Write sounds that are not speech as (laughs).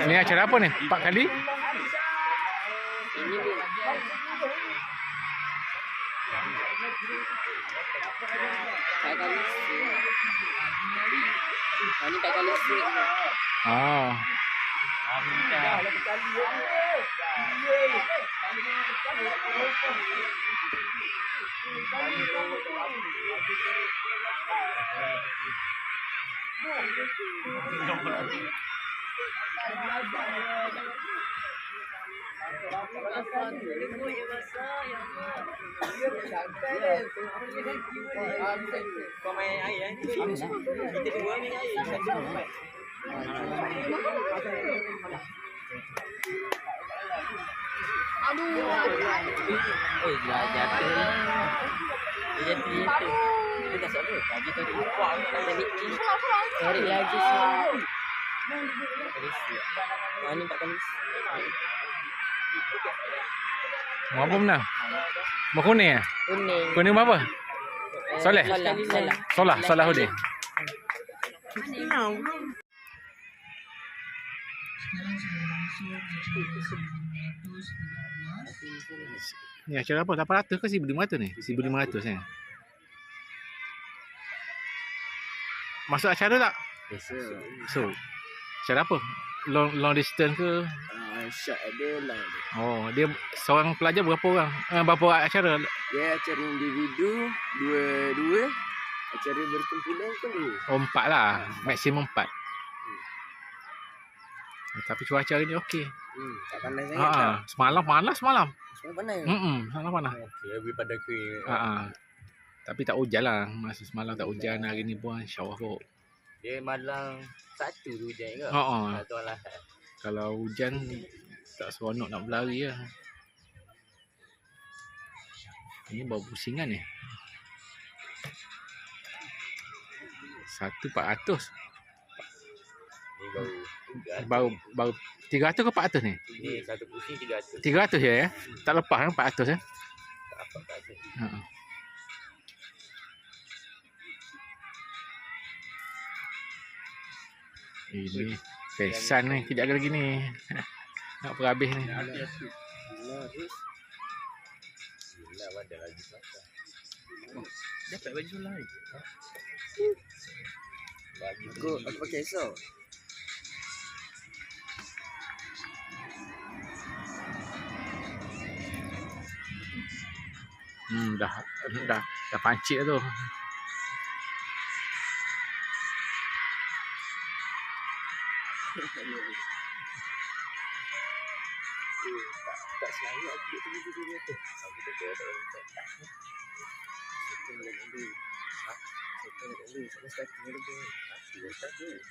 Ini acara apa ni? Empat kali? Ini tak kali Oh. Kau main air eh? Kita dua main air. Satu main. Eh, dah jatuh. jadi itu kita selalu lagi tadi ada Niki sorry lagi sih Kalisi mana Pak Kalisi mau apa nak mau kuning ya kuning kuning apa soleh solah solah solah udah Sekarang sudah langsung acara 915. Ni acara apa? 800 ke 1500 ni? 1500 ni. Masuk acara tak? Biasa. So, acara apa? Long long distance ke? Ah, shot ada lah. Oh, dia seorang pelajar berapa orang? Eh, berapa acara? Dia acara individu dua-dua. Acara berkumpulan kan dua. Oh, empat lah. Maksimum empat. Eh, Tapi cuaca hari ni okey. Hmm, tak panas sangat Ha tak? semalam panas semalam. Semua panas. Hmm, semalam panas. Okey, lebih pada kering. Ha Tapi tak hujan lah. Masa semalam tak hujan, hari ni pun insya-Allah kok. Dia malam satu tu hujan ke? Ha ah. Satu lah. Kalau hujan tak seronok nak berlari lah. Ini bau pusingan ni. Satu 400. Ni baru tiga. Baru baru 300 ke 400 ni? Ni satu tiga ratus. 300 je ya. Tak lepas kan 400 ya. Tak apa tak ada. Ha. Ini pesan ni kejap lagi ni. (laughs) Nak berhabis ni. Pasal. Dapat baju lain. Bagi aku, aku pakai esok. Hmm, dah dah dah pancit tu. Tak tak selamat aku duduk tunggu dulu tu. Aku tu dia tak boleh tak. Kita nak dulu. Ha? Kita nak dulu. Sampai start dulu. Aku dah start dulu.